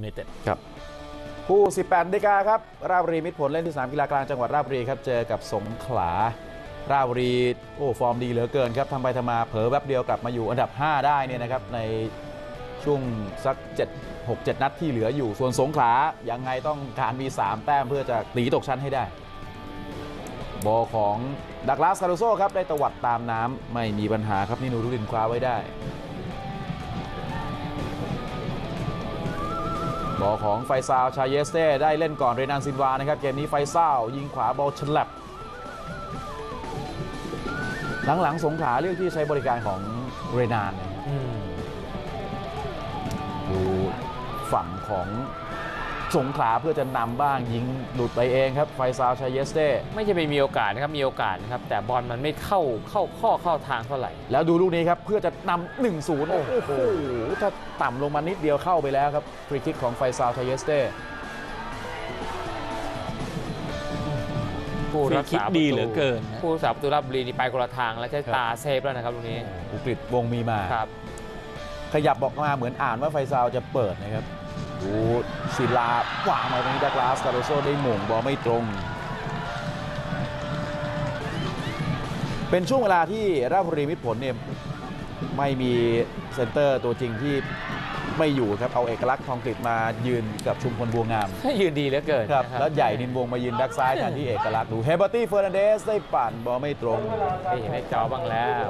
ยูไนเต็ดครับคู่18นาฬิกาครับ ราชบุรีมิตรผลเล่นที่สนามกีฬากลางจังหวัดราชบุรีครับ เจอกับสงขลา ราชบุรีโอ้ฟอร์มดีเหลือเกินครับทำไปทำมาเผลอแป๊บเดียวกลับมาอยู่อันดับ 5 ได้เนี่ยนะครับในช่วงสัก 7 6 7 นัดที่เหลืออยู่ส่วนสงขลายังไงต้องการมี 3 แต้มเพื่อจะหนีตกชั้นให้ได้ บอลของดักลาสคารุโซครับได้ตวัดตามน้ำไม่มีปัญหาครับนี่นูรุดินคว้าไว้ได้ บอลของไฟซาวชาเยสเต้ได้เล่นก่อนเรนันซินวานะครับเกมนี้ไฟซาวยิงขวาบอลฉลับหลังๆสงขาเลือกที่ใช้บริการของเรนานนะครับดูฝั่งของ สงขลาเพื่อจะนำบ้างยิงหลุดไปเองครับไฟซาวชาเยสเต้ไม่ใช่ไปมีโอกาสนะครับมีโอกาสนะครับแต่บอลมันไม่เข้าเข้าข้อเข้าทางเท่าไหร่ แล้วดูลูกนี้ครับเพื่อจะนำ1 0 โอ้โหถ้าต่ำลงมานิดเดียวเข้าไปแล้วครับฟรีคิกของไฟซาวชาเยสเต้ผู้ฟรีรักคิกษาประตูดีเหลือเกินนะผู้รักษาประตูรับบุรีนี่ไปคนละทางแล้วใช้ตาเซฟแล้วนะครับตรงนี้อุกฤษวงมีมาครับ ขยับบอกมาเหมือนอ่านว่าไฟซาวจะเปิดนะครับ ดูศิลาวางมาตรงนี้ดักลาสคาร์โดโซได้หม่งบอลไม่ตรง เป็นช่วงเวลาที่ราชบุรีมิตรผลเนี่ยไม่มีเซนเตอร์ตัวจริงที่ไม่อยู่ครับเอาเอกลักษณ์ทองกฤษมายืนกับชุมพลบัวงาม ยืนดีเหลือเกินครับนะแล้วใหญ่นินวงมายืนดักซ้ายแทนที่เอกลักษณ์ดูเฮเบอร์ตี้เฟอร์นันเดสได้ปั่นบอลไม่ตรงได้เห็นในจอบ้างแล้ว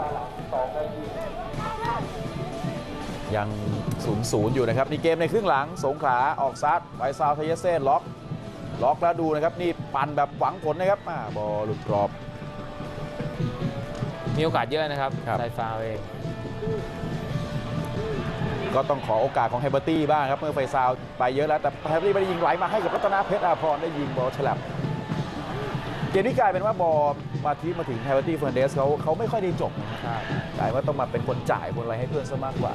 ยัง0ูนย์อยู่นะครับนี่เกมในครึ่งหลัง สงขลาออกซัดไวซาวทยเซนล็อก ล็อกแล้วดูนะครับ นี่ปั่นแบบหวังผลนะครับอ่าบอลหลุดกรอบ มีโอกาสเยอะนะครับครับ ไซฟาวเอง ก็ต้องขอโอกาสของเฮเบอร์ตี้บ้างครับ เมื่อไฟซาวไปเยอะแล้ว แต่เฮเบอร์ตี้ไม่ได้ยิงไหลมาให้กับรัตนาเพชรอาพรได้ยิงบอลฉลับ เกมนี้กลายเป็นว่าบอลมาที่มาถึงเฮเบอร์ตี้เฟอร์นันเดสเขาเขาไม่ค่อยได้จบนะครับ กลายว่าต้องมาเป็นคนจ่ายคนอะไรให้เพื่อนซะมากกว่า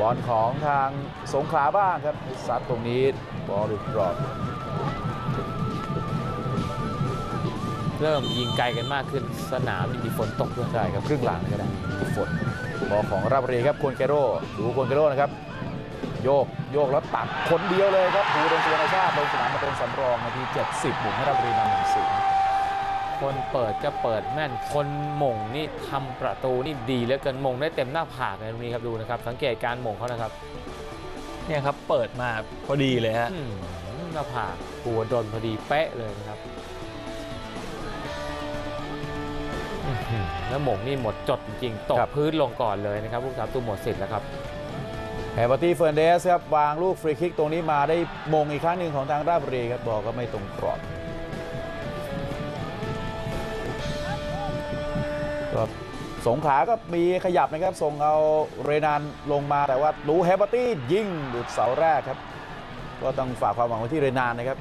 บอลของทางสงขลาบ้างครับซัดตรงนี้บอลหลุดกรอบเริ่มยิงไกลกันมากขึ้นสนามมีฝนตกด้วยใช่ครับครึ่งหลังก็ได้มีฝนบอลของราชบุรีครับควรแกโร่ดูควรแกโร่นะครับโยกโยกแล้วตัดคนเดียวเลยครับดูโดนตัวนาชาติลงสนามมาเป็นสำรองนาที 70 บุกให้ราชบุรีนำหนึ่งศูนย์ คนเปิดก็เปิดแม่น คนหม่งนี่ทำประตูนี่ดีเหลือเกินหม่งได้เต็มหน้าผากเลยตรงนี้ครับดูนะครับ สังเกตการหม่งเขานะครับ เนี่ยครับเปิดมาพอดีเลยฮะอืมหน้าผากหัวโดนพอดีเป๊ะเลยนะครับอื้อหือแล้วหม่งนี่หมดจดจริงๆตกพื้นลงก่อนเลยนะครับผู้สาประตูหมดสิทธิ์แล้วครับแฮเบอร์ตี้เฟอร์นันเดสครับวางลูกฟรีคิกตรงนี้มาได้มงอีกครั้งหนึ่งของทางราชบุรีครับบอลก็ไม่ตรงกรอบ สงขาก็มีขยับนะครับ ส่งเอาเรนานลงมาแต่ว่าดูแฮเบอร์ตี้ยิงหลุดเสาแรกครับ ก็ต้องฝากความหวังไว้ที่เรนานนะครับ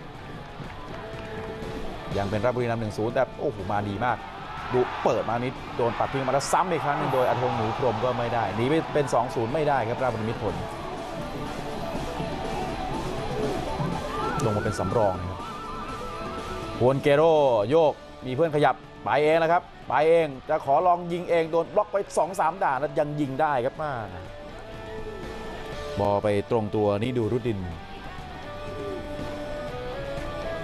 ยังเป็นราชบุรีนำหนึ่งศูนย์แต่โอ้โหมาดีมาก ดูเปิดมานิดโดนปัดทิ้งมาแล้วซ้ำอีกครั้งหนึงโดยอาทงหนูพรหมก็ไม่ได้หนีไปเป็น 2-0 ไม่ได้ครับราชบุรีมิตรผลลงมาเป็นสำรองนะครับฮวนเกโรโยก มีเพื่อนขยับไปเองนะครับ ไปเองจะขอลองยิงเองโดนบล็อกไป 2-3 ด่านแล้วยังยิงได้ครับมาบอลไปตรงตัวนี่ดูรุดิน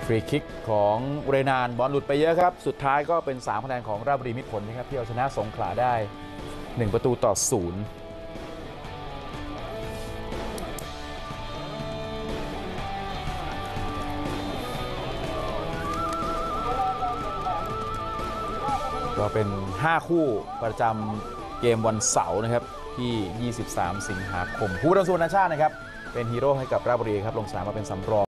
ฟรีคิกของเรนานบอลหลุดไปเยอะครับ สุดท้ายก็เป็น3คะแนนของราชบุรีมิตรผลนะครับที่เอาชนะสงขลาได้ 1 ประตูต่อ 0 ก็เป็น 5 คู่ประจำเกมวันเสาร์นะครับที่ 23 สิงหาคมผู้ดำส่วนนาชาตินะครับ เป็นฮีโร่ให้กับราชบุรีครับ ลงสนามมาเป็นสำรอง